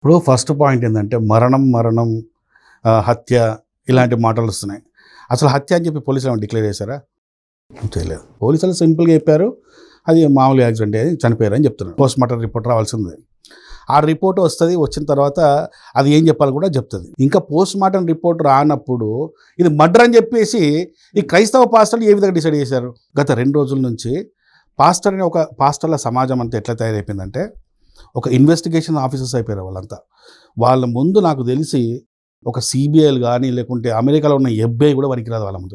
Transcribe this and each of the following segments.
ఇప్పుడు first point ఏంటంటే మరణం మరణం హత్య ఇలాంటి మాటలు వస్తున్నాయి. అసలు హత్య అని చెప్పి పోలీసులు ఏమైనా డిక్లేర్ చేశారా? చేయలేదు. పోలీసులు సింపుల్గా చెప్పారు. అది మామూలు యాక్సిడెంట్ అది చనిపోయారు అని చెప్తున్నారు. పోస్ట్ మార్టం రిపోర్ట్ రావాల్సింది. ఆ రిపోర్ట్ వస్తుంది వచ్చిన తర్వాత అది ఏం చెప్పాలి కూడా చెప్తుంది. ఇంకా పోస్ట్ మార్టం రిపోర్ట్ రానప్పుడు ఇది మర్డర్ అని చెప్పేసి ఈ క్రైస్తవ పాస్టర్లు ఏ విధంగా డిసైడ్ చేశారు? గత రెండు రోజుల నుంచి పాస్టర్ అనే ఒక పాస్టర్ల సమాజం అంతా ఎట్లా తయారైపోయిందంటే ఒక ఇన్వెస్టిగేషన్ ఆఫీసర్స్ అయిపోయారు వాళ్ళంతా. వాళ్ళ ముందు నాకు తెలిసి ఒక సిబిఐలు కానీ లేకుంటే అమెరికాలో ఉన్న ఎఫ్ఐ కూడా పనికిరాదు వాళ్ళ ముందు.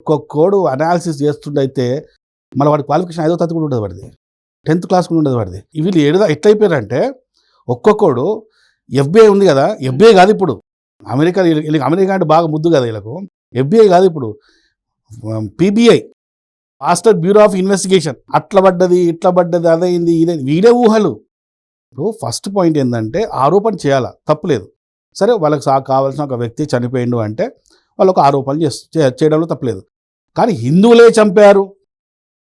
ఒక్కొక్కడు అనాలిసిస్ చేస్తుండైతే మన వాడి క్వాలిఫికేషన్ ఐదో తరగతి కూడా ఉంటుంది వాడిది. టెన్త్ క్లాస్ కూడా ఉండదు వాడిది. వీళ్ళు ఏడుదా ఎట్లయిపోయారంటే ఒక్కొక్కడు ఎఫ్బిఐ ఉంది కదా ఎఫ్బిఐ కాదు ఇప్పుడు. అమెరికా వీళ్ళకి- అమెరికా అంటే బాగా ముద్దు కదా వీళ్ళకు. ఎఫ్బిఐ కాదు ఇప్పుడు. PBI master bureau of investigation అట్లా పడ్డది ఇట్లా పడ్డది అదైంది ఇదే వీడే ఊహలు. ఇప్పుడు ఫస్ట్ పాయింట్ ఏంటంటే ఆరోపణ చేయాలా తప్పులేదు. సరే వాళ్ళకి సా కావాల్సిన ఒక వ్యక్తి చనిపోయిండు అంటే వాళ్ళు ఒక చే- చేయడంలో తప్పలేదు. కానీ హిందువులే చంపారు.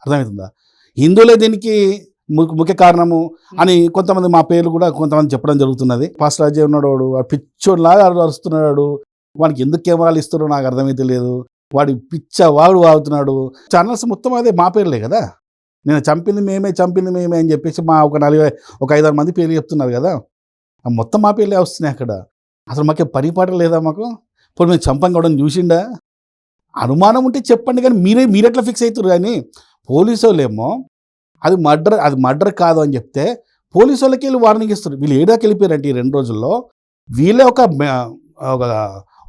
అర్థమవుతుందా హిందువులే దీనికి ముఖ్య కారణము అని కొంతమంది మా పేర్లు కూడా కొంతమంది చెప్పడం జరుగుతున్నది. పాస్టర్ అజయ్ ఉన్నాడు వాడు వాడు పిచ్చోడ్లాగా అరుస్తున్నాడు. వానికి ఎందుకు కెమెరాలు ఇస్తున్నారో నాకు అర్థమైతే లేదు. వాడి పిచ్చ వాడు వాగుతున్నాడు. ఛానల్స్ మొత్తం అదే మా పేర్లే కదా? నేను చంపింది మేమే చంపింది మేమే అని చెప్పేసి మా ఒక నలభై ఒక ఐదారు మంది పేర్లు చెప్తున్నారు కదా. మొత్తం మా పేర్లే వస్తున్నాయి అక్కడ. అసలు మాకే పరిపాట లేదా మాకు? ఇప్పుడు మేము చంపం కూడా చూసిండా? అనుమానం ఉంటే చెప్పండి కానీ మీరే మీరెట్లా ఫిక్స్ అవుతారు కానీ పోలీసు వాళ్ళేమో అది మర్డర్ అది మర్డర్ కాదు అని చెప్తే పోలీసు వాళ్ళకి వెళ్ళి వార్నింగ్ ఇస్తారు వీళ్ళు ఏడాకి వెళ్ళిపోయారంటే ఈ రెండు రోజుల్లో. వీళ్ళే ఒక ఒక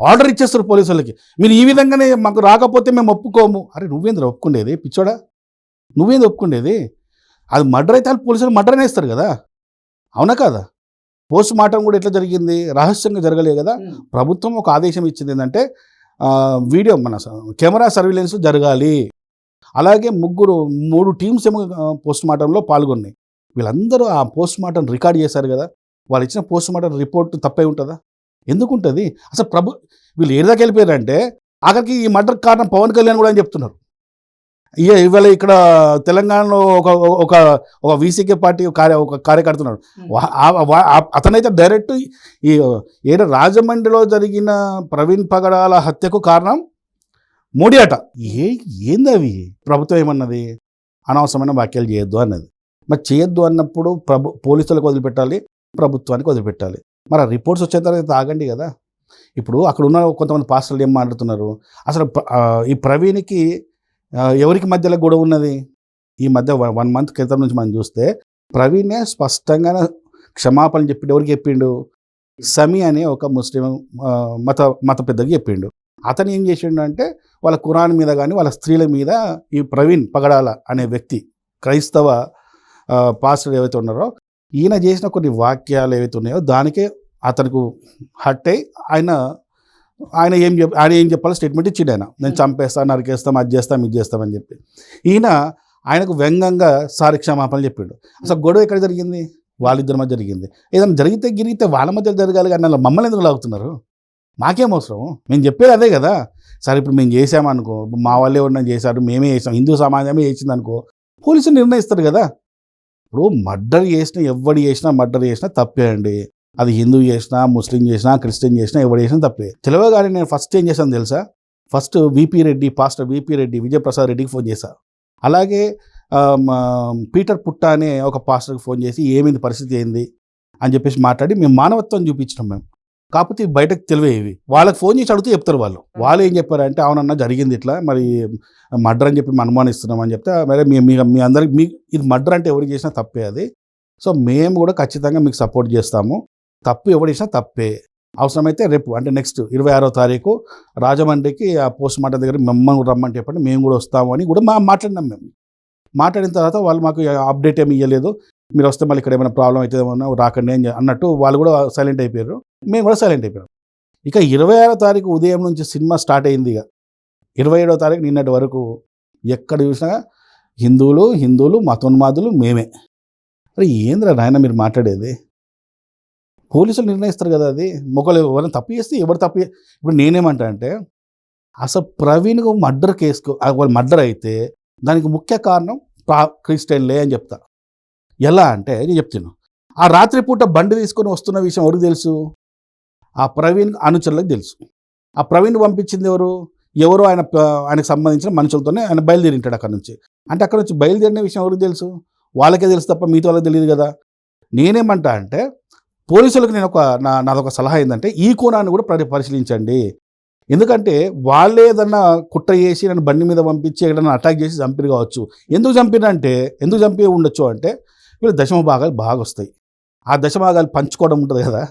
ఆర్డర్ ఇచ్చేస్తారు పోలీసు వాళ్ళకి మీరు ఈ విధంగానే మాకు రాకపోతే మేము ఒప్పుకోము. అరే నువ్వేంద్ర ఒప్పుకుండేది? పిచ్చోడా? నువ్వేంది ఒప్పుకుండేది? అది మర్డర్ అయితే వాళ్ళు పోలీసులు మర్డర్ ఇస్తారు కదా. అవునా కాదా? పోస్ట్ మార్టం కూడా ఎట్లా జరిగింది? రహస్యంగా జరగలేదు కదా. ప్రభుత్వం ఒక ఆదేశం ఇచ్చింది ఏంటంటే వీడియో మన కెమెరా సర్వేలెన్స్ జరగాలి. అలాగే ముగ్గురు మూడు టీమ్స్ ఏమో పోస్ట్ మార్టంలో పాల్గొన్నాయి. వీళ్ళందరూ ఆ పోస్ట్ మార్టం రికార్డ్ చేశారు కదా. వాళ్ళు ఇచ్చిన పోస్ట్ మార్టం రిపోర్ట్ తప్పై ఉంటుందా? ఎందుకు ఉంటుంది అసలు ప్రభు వీళ్ళు ఏదాకా వెళ్ళిపోయారంటే ఆఖరికి ఈ మర్డర్ కారణం పవన్ కళ్యాణ్ కూడా అని చెప్తున్నారు. ఇవాళ ఇక్కడ తెలంగాణలో ఒక ఒక ఒక వీసీకే పార్టీ కార్య ఒక కార్యకర్త ఉన్నాడు. అతనైతే డైరెక్ట్ ఈ ఏదో రాజమండ్రిలో జరిగిన ప్రవీణ్ పగడాల హత్యకు కారణం మోడీ అట. ఏ ఏంది అవి? ప్రభుత్వం ఏమన్నది? అనవసరమైన వ్యాఖ్యలు చేయొద్దు అన్నది. మరి చేయొద్దు అన్నప్పుడు ప్రభు పోలీసులకు వదిలిపెట్టాలి ప్రభుత్వానికి వదిలిపెట్టాలి. మరి ఆ రిపోర్ట్స్ వచ్చేంత తర్వాత ఆగండి కదా. ఇప్పుడు అక్కడ ఉన్న కొంతమంది పాస్టర్లు ఏం మాట్లాడుతున్నారు? అసలు ఈ ప్రవీణ్కి ఎవరికి మధ్యలో గొడవ ఉన్నది? ఈ మధ్య వన్- వన్ మంత్ క్రితం నుంచి మనం చూస్తే ప్రవీణే స్పష్టంగా క్షమాపణ చెప్పిండు. ఎవరికి చెప్పిండు? సమీ అనే ఒక ముస్లిం మత మత పెద్దకి చెప్పిండు. అతను ఏం చేసిండు అంటే వాళ్ళ కురాన్ మీద కానీ వాళ్ళ స్త్రీల మీద ఈ ప్రవీణ్ పగడాల అనే వ్యక్తి క్రైస్తవ పాస్టర్ ఏవైతే ఉన్నారో ఈయన చేసిన కొన్ని వాక్యాలు ఏవైతే ఉన్నాయో దానికే అతనికి హట్ అయి ఆయన ఆయన ఏం చెప్ ఆయన ఏం చెప్పాలో స్టేట్మెంట్ ఇచ్చిండు ఆయన. నేను చంపేస్తాను నరికేస్తాం అది చేస్తాం ఇది చేస్తామని చెప్పి. ఈయన ఆయనకు వ్యంగంగా సారి క్షమాపణలు చెప్పిండు. అసలు గొడవ ఎక్కడ జరిగింది? వాళ్ళిద్దరి మధ్య జరిగింది. ఏదైనా జరిగితే గిరిగితే వాళ్ళ మధ్య జరగాలి కానీ అలా మమ్మల్ని ఎందుకు లాగుతున్నారు? మాకేం అవసరం? మేము చెప్పేది అదే కదా. సరే ఇప్పుడు మేము చేసామనుకో మా వాళ్ళే ఉన్న చేశారు మేమే చేసాం హిందూ సమాజమే చేసిందనుకో పోలీసులు నిర్ణయిస్తారు కదా. ఇప్పుడు మర్డర్ చేసినా ఎవడు చేసినా మర్డర్ చేసినా తప్పే అండి అది హిందూ చేసినా ముస్లిం చేసినా క్రిస్టియన్ చేసినా ఎవరు చేసినా తప్పే. తెలియగానే నేను ఫస్ట్ ఏం చేశాను తెలుసా? First VP Reddy pastor VP Reddy Vijayaprasad రెడ్డికి ఫోన్ చేశాను అలాగే మా పీటర్ పుట్ట అనే ఒక పాస్టర్కి ఫోన్ చేసి ఏమైంది? పరిస్థితి ఏంది? అని చెప్పేసి మాట్లాడి మేము మానవత్వం చూపించినాం మేము. కాకపోతే బయటకు తెలివేవి వాళ్ళకి ఫోన్ చేసి అడిగితే చెప్తారు వాళ్ళు. వాళ్ళు ఏం చెప్పారంటే అవునన్నా జరిగింది ఇట్లా. మరి మర్డర్ అని చెప్పి మేము అనుమానిస్తున్నాం అని చెప్తే మరి మీ మీ మీ అందరికి మీ ఇది మర్డర్ అంటే ఎవరు చేసినా తప్పే అది. సో మేము కూడా ఖచ్చితంగా మీకు సపోర్ట్ చేస్తాము. తప్పు ఎవడిసినా తప్పే. అవసరమైతే రేపు అంటే నెక్స్ట్ ఇరవై ఆరో తారీఖు రాజమండ్రికి ఆ పోస్ట్ మార్టం దగ్గర మిమ్మల్ని రమ్మని చెప్పండి మేము కూడా వస్తాము అని కూడా మా మాట్లాడినాం మేము. మాట్లాడిన తర్వాత వాళ్ళు మాకు అప్డేట్ ఏమి ఇవ్వలేదు మీరు వస్తే మళ్ళీ ఇక్కడ ఏమైనా ప్రాబ్లం అయితే ఏమన్నా రాకండి అని అన్నట్టు వాళ్ళు కూడా సైలెంట్ అయిపోయారు. మేము కూడా సైలెంట్ అయిపోయాం. ఇక ఇరవై ఆరో తారీఖు ఉదయం నుంచి సినిమా స్టార్ట్ అయింది ఇక. ఇరవై ఏడో తారీఖు నిన్నటి వరకు ఎక్కడ చూసినా హిందువులు హిందువులు మతోన్మాదులు మేమే. అరే ఏంద్రా నాయన మీరు మాట్లాడేది? పోలీసులు నిర్ణయిస్తారు కదా అది. మొక్కలు ఎవరైనా తప్పు చేస్తే ఎవరు తప్పు ఇప్పుడు నేనేమంటా అంటే అసలు ప్రవీణ్ మర్డర్ కేసుకు వాళ్ళు మర్డర్ అయితే దానికి ముఖ్య కారణం ప్రా క్రిస్టియన్లే అని చెప్తా. ఎలా అంటే నేను చెప్తాను ఆ రాత్రిపూట బండి తీసుకొని వస్తున్న విషయం ఎవరికి తెలుసు? ఆ ప్రవీణ్ అనుచరులకు తెలుసు. ఆ ప్రవీణ్ పంపించింది ఎవరు? ఎవరు ఆయన ఆయనకు సంబంధించిన మనుషులతోనే ఆయన బయలుదేరింటాడు అక్కడ నుంచి. అంటే అక్కడ నుంచి బయలుదేరిన విషయం ఎవరికి తెలుసు? వాళ్ళకే తెలుసు తప్ప మిగతా వాళ్ళకి తెలియదు కదా. నేనేమంటా అంటే పోలీసులకు నేను ఒక నా నాదొక సలహా ఏంటంటే ఈ కోణాన్ని కూడా పరి పరిశీలించండి. ఎందుకంటే వాళ్ళే ఏదన్నా కుట్ర చేసి నన్ను బండి మీద పంపించి ఎక్కడన్నా అటాక్ చేసి చంపిరు కావచ్చు. ఎందుకు చంపినంటే ఎందుకు చంపి ఉండొచ్చు అంటే వీళ్ళు దశమ భాగాలు బాగా వస్తాయి ఆ దశమ భాగాలు పంచుకోవడం ఉంటుంది కదా.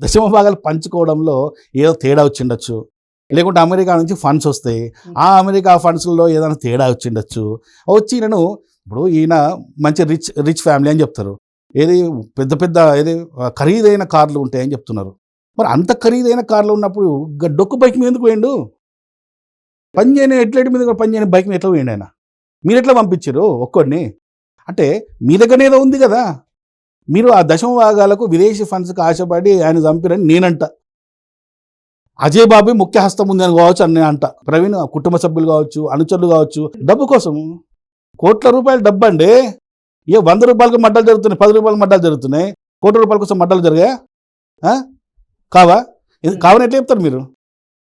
దశమ భాగాలు పంచుకోవడంలో ఏదో తేడా వచ్చిండొచ్చు. లేకుంటే అమెరికా నుంచి ఫండ్స్ వస్తాయి. ఆ అమెరికా ఫండ్స్లో ఏదైనా తేడా వచ్చిండొచ్చు. వచ్చి నేను ఇప్పుడు ఈయన మంచి రిచ్ రిచ్ ఫ్యామిలీ అని చెప్తారు. ఏది పెద్ద పెద్ద ఏది ఖరీదైన కార్లు ఉంటాయని చెప్తున్నారు. మరి అంత ఖరీదైన కార్లు ఉన్నప్పుడు డొక్కు బైక్ మీద ఎందుకు పోయిండు? పని చేయని ఎట్లటి మీద కూడా పని చేయని బైక్ మీద ఎట్లా పోయిండు ఆయన? మీరు ఎట్లా పంపించారు ఒక్కడిని? అంటే మీ దగ్గర ఏదో ఉంది కదా? మీరు ఆ దశమ భాగాలకు విదేశీ ఫండ్స్కి ఆశపడి ఆయన చంపిరని నేనంట. అజయ్ బాబు ముఖ్య హస్తం ఉంది అని కావచ్చు అని అంట ప్రవీణ్ కుటుంబ సభ్యులు కావచ్చు అనుచరులు కావచ్చు డబ్బు కోసం కోట్ల రూపాయల డబ్బు అండి ఏ వంద రూపాయలకు మడ్డలు జరుగుతున్నాయి పది రూపాయలకు మడ్డలు జరుగుతున్నాయి కోట్ల రూపాయల కోసం మడ్డలు జరిగాయా? ఆ? కావా? కావని ఎట్లా చెప్తారు మీరు?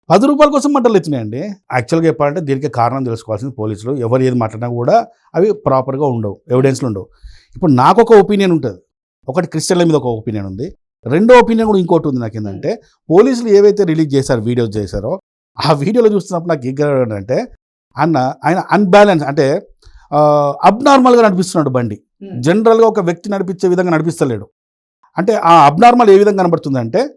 పది రూపాయల కోసం మడ్డలు వచ్చినాయండి యాక్చువల్గా చెప్పాలంటే దీనికి కారణం తెలుసుకోవాల్సింది పోలీసులు. ఎవరు ఏది మాట్లాడినా కూడా అవి ప్రాపర్గా ఉండవు ఎవిడెన్స్లు ఉండవు. ఇప్పుడు నాకు ఒక ఒపీనియన్ ఉంటుంది. ఒకటి క్రిస్టియన్ల మీద ఒక ఒపీనియన్ ఉంది. రెండో ఒపీనియన్ కూడా ఇంకోటి ఉంది నాకు ఏంటంటే పోలీసులు ఏవైతే రిలీజ్ చేశారో వీడియోస్ చేశారో ఆ వీడియోలో చూస్తున్నప్పుడు నాకు అంటే అన్న ఆయన అన్బ్యాలెన్స్ అంటే అబ్నార్మల్గా నడిపిస్తున్నాడు బండి. జనరల్గా ఒక వ్యక్తి నడిపించే విధంగా నడిపిస్తలేడు. అంటే ఆ అబ్నార్మల్ ఏ విధంగా కనబడుతుంది అంటే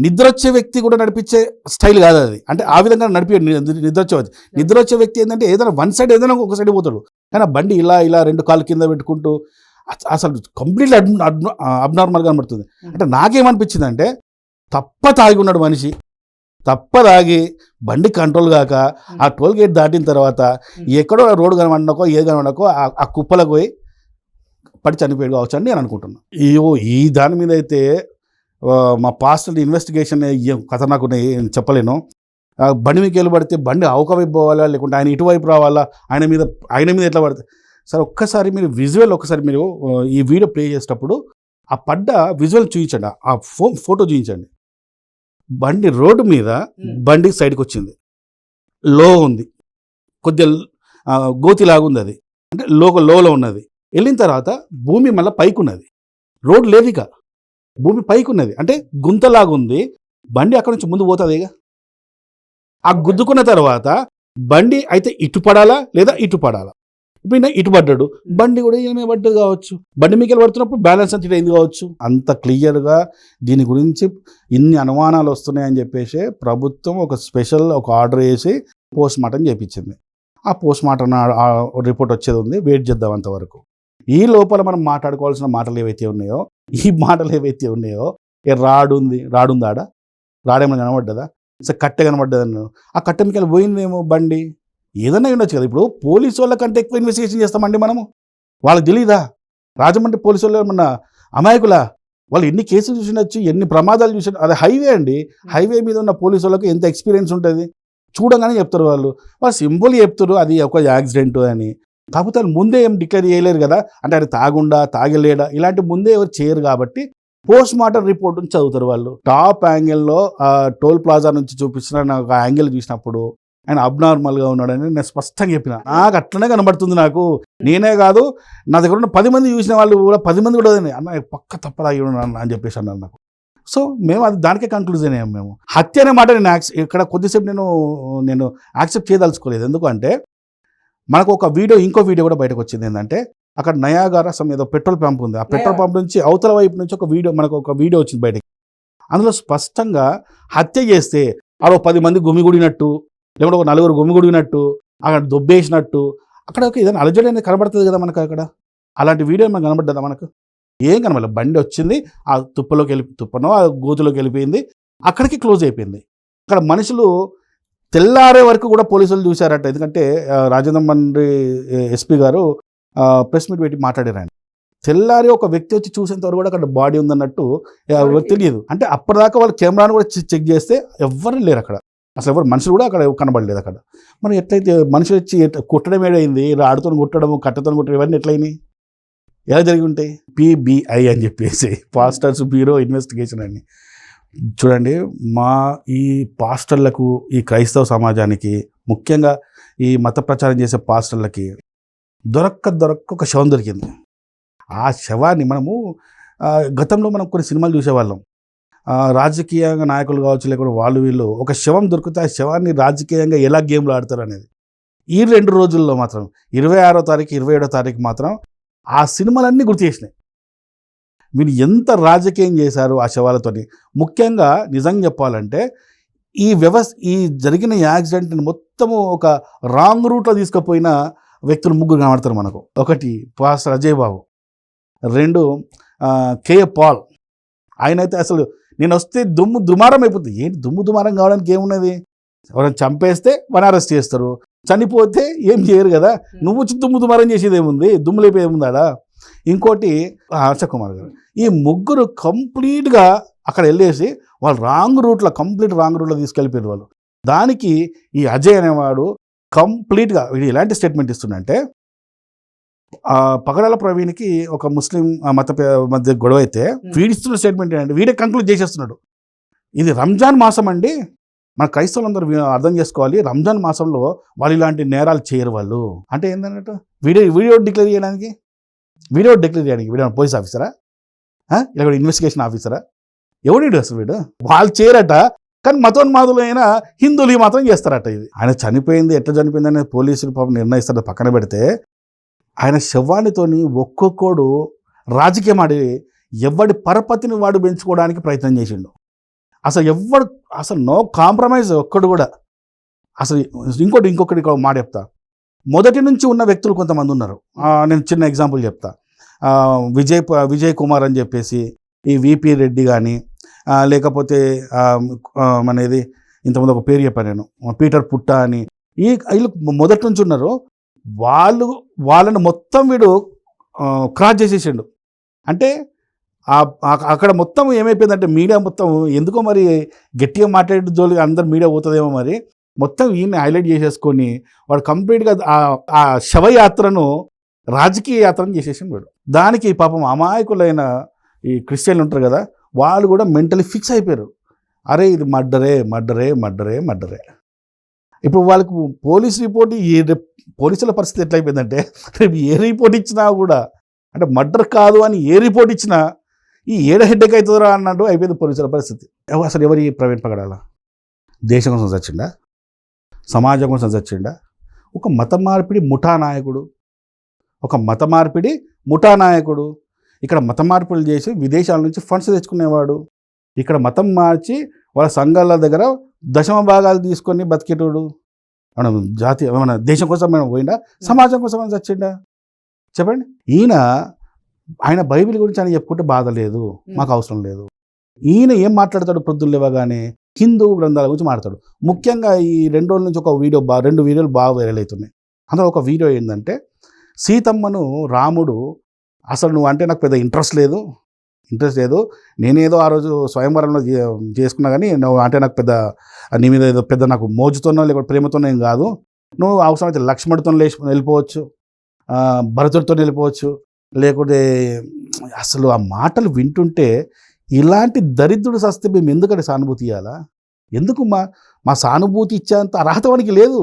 నిద్ర వచ్చే వ్యక్తి కూడా నడిపించే స్టైల్ కాదు అది. అంటే ఆ విధంగా నడిపి నిద్ర వచ్చే వ్యక్తి. నిద్ర వచ్చే వ్యక్తి ఏంటంటే ఏదైనా వన్ సైడ్ ఏదైనా ఒక సైడ్ పోతాడు. కానీ ఆ బండి ఇలా ఇలా రెండు కాళ్ళు కింద పెట్టుకుంటూ అస- అసలు కంప్లీట్లీ అబ్నార్మల్గా కనబడుతుంది. అంటే నాకేమనిపించింది అంటే తప్ప తాగి ఉన్నాడు మనిషి. తప్ప తాగి బండి కంట్రోల్ కాక ఆ టోల్ గేట్ దాటిన తర్వాత ఎక్కడో రోడ్డు కనబడకో ఏది కనబడకో ఆ- కుప్పలకు పోయి పడి చనిపోయాడు కావచ్చు అని నేను అనుకుంటున్నాను ఈ ఈ దాని మీద అయితే మా పాస్టర్ ఇన్వెస్టిగేషన్ ఖతర్నాక్ ఉన్నాయి నేను చెప్పలేను. బండి మీకు వెళ్ళి పడితే బండి అవక వైపు పోవాలా లేకుంటే ఆయన ఇటువైపు రావాలా ఆయన మీద ఆయన మీద ఎట్లా పడితే సార్ ఒక్కసారి మీరు విజువల్ ఒక్కసారి మీరు ఈ వీడియో ప్లే చేసేటప్పుడు ఆ పడ్డ విజువల్ చూపించండి ఆ ఫో ఫోటో చూపించండి బండి రోడ్డు మీద బండి సైడ్కి వచ్చింది లో ఉంది. కొద్దిగా గోతిలాగా ఉంది అది అంటే లో లోలో ఉన్నది. వెళ్ళిన తర్వాత భూమి మళ్ళీ పైకి ఉన్నది రోడ్ లేదు ఇక. భూమి పైకి ఉన్నది అంటే గుంతలాగా ఉంది బండి అక్కడ నుంచి ముందు పోతుంది ఇక. ఆ గుద్దుకున్న తర్వాత బండి అయితే ఇటు పడాలా లేదా ఇటు పడాలా ఈయన ఇటు పడ్డాడు. బండి కూడా ఈయన మీద పడ్డది కావచ్చు. బండి మీకు పడుతున్నప్పుడు బ్యాలెన్స్ అంత ఇటు అయింది కావచ్చు. అంత క్లియర్గా దీని గురించి ఇన్ని అనుమానాలు వస్తున్నాయని చెప్పేసి ప్రభుత్వం ఒక స్పెషల్ ఒక ఆర్డర్ వేసి పోస్ట్ మార్టం చేయించింది ఆ పోస్ట్ మార్టం రిపోర్ట్ వచ్చేది ఉంది. వెయిట్ చేద్దాం అంతవరకు. ఈ లోపల మనం మాట్లాడుకోవాల్సిన మాటలు ఏవైతే ఉన్నాయో ఈ మాటలు ఏవైతే ఉన్నాయో ఏ రాడు ఉంది రాడు ఉందా ఆడ రాడేమైనా కనబడ్డదా కట్టె కనబడ్డదన్న ఆ కట్టె మీకు పోయిందేమో బండి? ఏదన్నా ఉండొచ్చు కదా. ఇప్పుడు పోలీసు వాళ్ళ కంటే ఎక్కువ ఇన్వెస్టిగేషన్ చేస్తామండి మనము. వాళ్ళకి తెలియదా రాజమండ్రి పోలీసు వాళ్ళు ఏమన్నా అమాయకులా? వాళ్ళు ఎన్ని కేసులు చూసినచ్చు ఎన్ని ప్రమాదాలు చూసి అది హైవే అండి. హైవే మీద ఉన్న పోలీసు వాళ్ళకి ఎంత ఎక్స్పీరియన్స్ ఉంటుంది? చూడగానే చెప్తారు వాళ్ళు. వాళ్ళు సింపుల్ చెప్తారు అది ఒక యాక్సిడెంట్ అని. కాకపోతే ముందే ఏం డిక్లేర్ చేయలేరు కదా. అంటే అది తాగుండా తాగలేడా? ఇలాంటి ముందే ఎవరు చేయరు కాబట్టి పోస్ట్ మార్టం రిపోర్ట్ నుంచి చదువుతారు వాళ్ళు. టాప్ యాంగిల్లో టోల్ ప్లాజా నుంచి చూపించిన నాకు ఒక యాంగిల్ చూసినప్పుడు ఆయన అబ్నార్మల్గా ఉన్నాడని నేను స్పష్టంగా చెప్పిన. నాకు అట్లనే కనబడుతుంది నాకు. నేనే కాదు నా దగ్గర ఉన్న పది మంది చూసిన వాళ్ళు కూడా పది మంది కూడా అన్న పక్క తప్పదాగి ఉన్నాను అని చెప్పేసి అన్నారు నాకు. సో మేము అది దానికే కంక్లూజన్ అయ్యాం మేము. హత్య అనే మాట నేను యాక్స్ ఇక్కడ కొద్దిసేపు నేను నేను యాక్సెప్ట్ చేయదలుచుకోలేదు. ఎందుకంటే మనకు ఒక వీడియో ఇంకో వీడియో కూడా బయటకు వచ్చింది ఏంటంటే అక్కడ నయాగార సమ్ ఏదో పెట్రోల్ పంప్ ఉంది. ఆ పెట్రోల్ పంప్ నుంచి అవతల వైపు నుంచి ఒక వీడియో మనకు ఒక వీడియో వచ్చింది బయటకి. అందులో స్పష్టంగా హత్య చేస్తే అలా పది మంది గుమిగుడినట్టు లేకుంటే ఒక నలుగురు గుమిగుడినట్టు అక్కడ దొబ్బేసినట్టు అక్కడ ఒక ఏదైనా అలజడి అనేది కనబడుతుంది కదా మనకు అక్కడ. అలాంటి వీడియో మనకు కనబడ్డదా మనకు? ఏం కనబడలేదు. బండి వచ్చింది ఆ తుప్పలోకి వెళ్ళి తుప్పనో ఆ గోతులోకి వెళ్ళిపోయింది అక్కడికి క్లోజ్ అయిపోయింది. అక్కడ మనుషులు తెల్లారే వరకు కూడా పోలీసులు చూశారట. ఎందుకంటే రాజేంద్ర మండ్రి ఎస్పీ గారు ప్రెస్ మీట్ పెట్టి మాట్లాడారండి తెల్లారి ఒక వ్యక్తి వచ్చి చూసేంత వరకు కూడా అక్కడ బాడీ ఉందన్నట్టు తెలియదు. అంటే అప్పటిదాకా వాళ్ళు కెమెరాను కూడా చెక్ చేస్తే ఎవ్వరు లేరు అక్కడ. అసలు ఎవరు మనుషులు కూడా అక్కడ కనబడలేదు అక్కడ. మరి ఎట్లయితే మనుషులు వచ్చి కుట్టడం ఏడైంది? రాడుతో కుట్టడం కట్టెతో కుట్టడం ఇవన్నీ ఎట్లయినాయి? ఎలా జరిగి ఉంటాయి? పిబిఐ అని చెప్పేసి పాస్టర్స్ బ్యూరో ఇన్వెస్టిగేషన్ అని. చూడండి మా ఈ పాస్టర్లకు ఈ క్రైస్తవ సమాజానికి ముఖ్యంగా ఈ మత ప్రచారం చేసే పాస్టర్లకి దొరక్క దొరక్క ఒక శవం దొరికింది. ఆ శవాన్ని మనము గతంలో మనం కొన్ని సినిమాలు చూసేవాళ్ళం. రాజకీయంగా నాయకులు కావచ్చు లేకపోతే వాళ్ళు వీళ్ళు ఒక శవం దొరికితే ఆ శవాన్ని రాజకీయంగా ఎలా గేమ్లు ఆడతారు అనేది. ఈ రెండు రోజుల్లో మాత్రం ఇరవై ఆరో తారీఖు ఇరవై ఏడో తారీఖు మాత్రం ఆ సినిమాలన్నీ గుర్తు చేసినాయి. మీరు ఎంత రాజకీయం చేశారు ఆ శవాలతోని? ముఖ్యంగా నిజంగా చెప్పాలంటే ఈ వ్యవస్థ ఈ జరిగిన యాక్సిడెంట్ని మొత్తము ఒక రాంగ్ రూట్లో తీసుకుపోయిన వ్యక్తులు ముగ్గురు కనబడతారు మనకు. ఒకటి పాస్టర్ అజయ్ బాబు రెండు కేఏ కే పాల్. ఆయనైతే అసలు నేను వస్తే దుమ్ము దుమారం అయిపోతుంది ఏంటి దుమ్ము దుమారం కావడానికి ఏమున్నది? ఎవరైనా చంపేస్తే వాడిని అరెస్ట్ చేస్తారు. చనిపోతే ఏం చేయరు కదా? నువ్వు వచ్చి దుమ్ము దుమారం చేసేది ఏముంది దుమ్ము లేపేది ఏముందాడా ఇంకోటి హర్ష కుమార్ గారు ఈ ముగ్గురు కంప్లీట్గా అక్కడ వెళ్ళేసి వాళ్ళు రాంగ్ రూట్లో కంప్లీట్ రాంగ్ రూట్లో తీసుకెళ్ళిపోయారు వాళ్ళు. దానికి ఈ అజయ్ అనేవాడు కంప్లీట్గా వీడు ఎలాంటి స్టేట్మెంట్ ఇస్తుండంటే ఆ, పగడాల ప్రవీణ్కి ఒక ముస్లిం మత మధ్య గొడవ అయితే వీడిస్తున్న స్టేట్మెంట్ ఏంటంటే వీడే కంక్లూడ్ చేసేస్తున్నాడు. ఇది రంజాన్ మాసం అండి. మన క్రైస్తవులందరూ అర్థం చేసుకోవాలి. రంజాన్ మాసంలో వాళ్ళు ఇలాంటి నేరాలు చేయరు వాళ్ళు. అంటే ఏంటన్నట్టు వీడియో వీడియో డిక్లేర్ చేయడానికి? వీడియో డిక్లేర్ చేయడానికి వీడియో పోలీస్ ఆఫీసరా? లేకపోతే ఇన్వెస్టిగేషన్ ఆఫీసరా? ఎవడు వీడు అసలు వీడు? వాళ్ళు చేయరట. కానీ మతోన్మాదులైన హిందువులు ఈ మాత్రం చేస్తారట ఇది. ఆయన చనిపోయింది ఎట్లా చనిపోయింది అనేది పోలీసులు పాపం నిర్ణయిస్తారు పక్కన పెడితే. ఆయన శవానితోని ఒక్కొక్కడు రాజకీయం ఆడి ఎవడి పరపతిని వాడు పెంచుకోవడానికి ప్రయత్నం చేసిండు. అసలు ఎవడు అసలు నో కాంప్రమైజ్ ఒక్కడు కూడా. అసలు ఇంకోటి ఇంకొకటి మాట చెప్తా. మొదటి నుంచి ఉన్న వ్యక్తులు కొంతమంది ఉన్నారు. నేను చిన్న ఎగ్జాంపుల్ చెప్తా. విజయ్ విజయ్ కుమార్ అని చెప్పేసి ఈ విపి రెడ్డి కానీ లేకపోతే ఆ, మనది ఇంతకుముందు ఒక పేరు చెప్పాను నేను పీటర్ పుట్ట అని. ఈ వీళ్ళు మొదటి నుంచి ఉన్నారు. వాళ్ళు వాళ్ళని మొత్తం వీడు క్రాస్ చేసేసిండు. అంటే అక్కడ మొత్తం ఏమైపోయిందంటే మీడియా మొత్తం ఎందుకో మరి గట్టిగా మాట్లాడే జోలికి అందరు మీడియా పోతుందేమో మరి మొత్తం ఈయన్ని హైలైట్ చేసేసుకొని వాడు కంప్లీట్గా ఆ- శవయాత్రను రాజకీయ యాత్రను చేసేసిండు వాడు. దానికి పాపం అమాయకులైన ఈ క్రిస్టియన్లు ఉంటారు కదా వాళ్ళు కూడా మెంటలీ ఫిక్స్ అయిపోయారు. అరే ఇది మర్డరే మర్డరే మర్డరే మర్డరే. ఇప్పుడు వాళ్ళకు పోలీస్ రిపోర్ట్ ఈ పోలీసుల పరిస్థితి ఎట్లయిపోయిందంటే రేపు ఏ రిపోర్ట్ ఇచ్చినా కూడా అంటే మర్డర్ కాదు అని ఏ రిపోర్ట్ ఇచ్చినా ఈ ఏడ హెడ్డెక్ అవుతుందిరా అన్నట్టు అయిపోయింది పోలీసుల పరిస్థితి. అసలు ఎవరి ప్రవీణ్ పగడాల? దేశం కోసం చచ్చిండా? సమాజం కోసం చచ్చిండా? ఒక మత మార్పిడి ముఠా నాయకుడు ఒక మత మార్పిడి ముఠా నాయకుడు ఇక్కడ మత మార్పులు చేసి విదేశాల నుంచి ఫండ్స్ తెచ్చుకునేవాడు ఇక్కడ మతం మార్చి వాళ్ళ సంఘాల దగ్గర దశమ భాగాలు తీసుకొని బతికేటోడు. మనం జాతి మన దేశం కోసం మనం పోయిండా? సమాజం కోసం అని చచ్చిండా? చెప్పండి. ఈయన ఆయన బైబిల్ గురించి ఆయన చెప్పుకుంటే బాధ లేదు మాకు అవసరం లేదు. ఈయన ఏం మాట్లాడతాడు పొద్దున్న లేవగానే? హిందూ గ్రంథాల గురించి మాట్లాడతాడు ముఖ్యంగా ఈ రెండు రోజుల నుంచి ఒక వీడియో బా రెండు వీడియోలు బాగా వైరల్ అవుతున్నాయి. అందులో ఒక వీడియో ఏంటంటే సీతమ్మను రాముడు అసలు నువ్వు అంటే నాకు పెద్ద ఇంట్రెస్ట్ లేదు ఇంట్రెస్ట్ లేదు. నేనేదో ఆ రోజు స్వయంవరంలో చేసుకున్నా కానీ నువ్వు అంటే నాకు పెద్ద నీ మీద ఏదో పెద్ద నాకు మోజుతోనో లేకపోతే ప్రేమతోనో ఏం కాదు. నువ్వు అవసరమైతే లక్ష్మణుడితో లేచి వెళ్ళిపోవచ్చు. భరతుడితో వెళ్ళిపోవచ్చు. లేకపోతే అసలు ఆ మాటలు వింటుంటే ఇలాంటి దరిద్రుడు సస్తే మేము ఎందుకంటే సానుభూతి ఇవ్వాలా ఎందుకు మా మా సానుభూతి ఇచ్చేంత అర్హత వాడికి లేదు.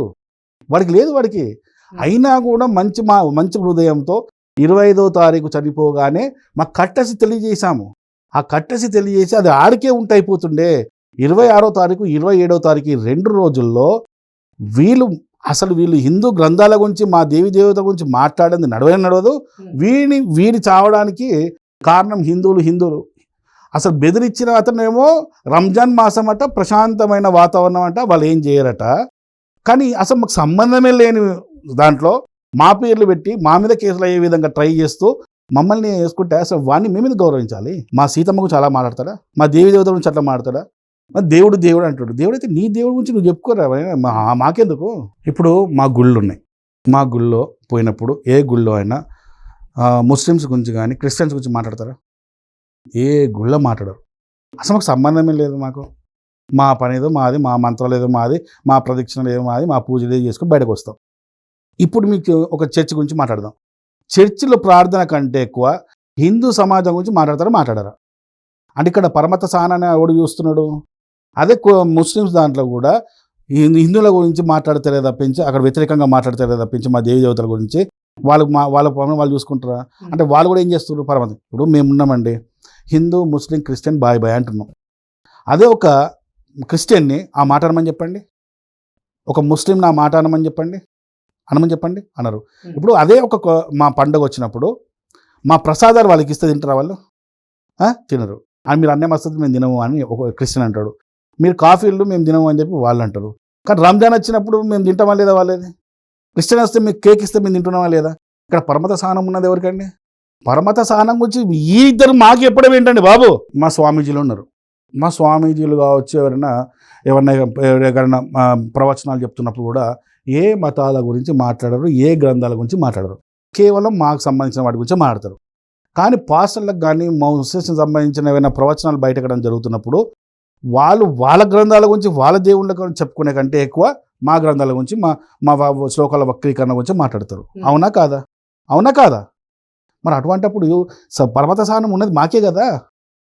వాడికి లేదు వాడికి. అయినా కూడా మంచి మా మంచి హృదయంతో ఇరవై ఐదో తారీఖు చనిపోగానే మా కట్టసి తెలియజేశాము. ఆ కట్టసి తెలియజేసి అది ఆడికే ఉంటే అయిపోతుండే ఇరవై ఆరో తారీఖు ఇరవై ఏడో తారీఖు రెండు రోజుల్లో వీళ్ళు అసలు వీళ్ళు హిందూ గ్రంథాల గురించి మా దేవి దేవత గురించి మాట్లాడింది నడవే నడవదు. వీడిని వీడి చావడానికి కారణం హిందువులు హిందువులు. అసలు బెదిరించిన అతనేమో రంజాన్ మాసం అట ప్రశాంతమైన వాతావరణం అంట వాళ్ళు ఏం చేయరట. కానీ అసలు మాకు సంబంధమే లేని దాంట్లో మా పేర్లు పెట్టి మా మీద కేసులు అయ్యే విధంగా ట్రై చేస్తూ మమ్మల్ని వేసుకుంటే అసలు వాడిని మేము మీద గౌరవించాలి? మా సీతమ్మ గురించి అలా మాట్లాడతాడా? మా దేవి దేవత గురించి అట్లా మాట్లాడతాడా? మరి దేవుడు దేవుడు అంటాడు. దేవుడు అయితే నీ దేవుడి గురించి నువ్వు చెప్పుకోరా మా మాకెందుకు? ఇప్పుడు మా గుళ్ళు ఉన్నాయి మా గుళ్ళో పోయినప్పుడు ఏ గుళ్ళో అయినా ముస్లిమ్స్ గురించి కానీ క్రిస్టియన్స్ గురించి మాట్లాడతారా? ఏ గుళ్ళో మాట్లాడరు. అసలు మాకు సంబంధమే లేదు మాకు. మా పని ఏదో మాది మా మంత్రాలు ఏదో మాది మా ప్రదక్షిణలు ఏదో మాది మా పూజలు ఏదో చేసుకుని బయటకు వస్తాం. ఇప్పుడు మీకు ఒక చర్చ్ గురించి మాట్లాడదాం. చర్చిలో ప్రార్థన కంటే ఎక్కువ హిందూ సమాజం గురించి మాట్లాడతారు మాట్లాడరా? అంటే ఇక్కడ పరమత సహనాన్ని ఎవడు చూస్తున్నాడు? అదే ముస్లిమ్స్ దాంట్లో కూడా హిందువుల గురించి మాట్లాడతారే తప్పించి అక్కడ వ్యతిరేకంగా మాట్లాడతారే తప్పించి మా దేవి దేవతల గురించి వాళ్ళకు మా వాళ్ళ పనులు వాళ్ళు చూసుకుంటారా? అంటే వాళ్ళు కూడా ఏం చేస్తున్నారు? పరమత ఇప్పుడు మేము ఉన్నామండి. హిందూ ముస్లిం క్రిస్టియన్ బాయ్ బాయ్ అంటున్నాం. అదే ఒక క్రిస్టియన్ని ఆ మాట అనమని చెప్పండి? ఒక ముస్లిం నా మాట అనమని చెప్పండి? అనమని చెప్పండి అనరు ఇప్పుడు అదే ఒక మా పండుగ వచ్చినప్పుడు మా ప్రసాదాలు వాళ్ళకి ఇస్తే తింటారా వాళ్ళు? తినరు. అని మీరు అన్నే మస్తు మేము తినము అని ఒక క్రిస్టియన్ అంటాడు. మీరు కాఫీలు మేము తినము అని చెప్పి వాళ్ళు అంటారు. కానీ రంజాన్ వచ్చినప్పుడు మేము తింటామా లేదా వాళ్ళేది? క్రిస్టియన్ వస్తే మీకు కేక్ ఇస్తే మేము తింటున్నామా లేదా? ఇక్కడ పరమత సహనం ఉన్నది ఎవరికండి? పరమత సహనం గురించి ఈ ఇద్దరు మాకు ఎప్పుడూ ఏంటండి బాబు? మా స్వామీజీలు ఉన్నారు. మా స్వామీజీలు కావచ్చు ఎవరైనా ఎవరైనా ఎవరైనా ప్రవచనాలు చెప్తున్నప్పుడు కూడా ఏ మతాల గురించి మాట్లాడరు ఏ గ్రంథాల గురించి మాట్లాడరు. కేవలం మాకు సంబంధించిన వాటి గురించి మాట్లాడతారు. కానీ పాస్టర్లకు కానీ ముస్లిమ్స్కి సంబంధించిన ఏమైనా ప్రవచనాలు బయటకడం జరుగుతున్నప్పుడు వాళ్ళు వాళ్ళ గ్రంథాల గురించి వాళ్ళ దేవుళ్ళ గురించి చెప్పుకునే కంటే ఎక్కువ మా గ్రంథాల గురించి మా మా శ్లోకాల వక్రీకరణ గురించి మాట్లాడతారు. అవునా కాదా? అవునా కాదా? మరి అటువంటప్పుడు స- పర్వత సహనం ఉన్నది మాకే కదా?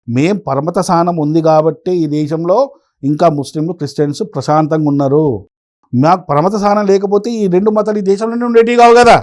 మేం పర్వత సహనం ఉంది కాబట్టి ఈ దేశంలో ఇంకా ముస్లింలు క్రిస్టియన్స్ ప్రశాంతంగా ఉన్నారు. మాకు పరమత స్థానం లేకపోతే ఈ రెండు మతాలు ఈ దేశంలోనే ఉండేటివి కావు కదా.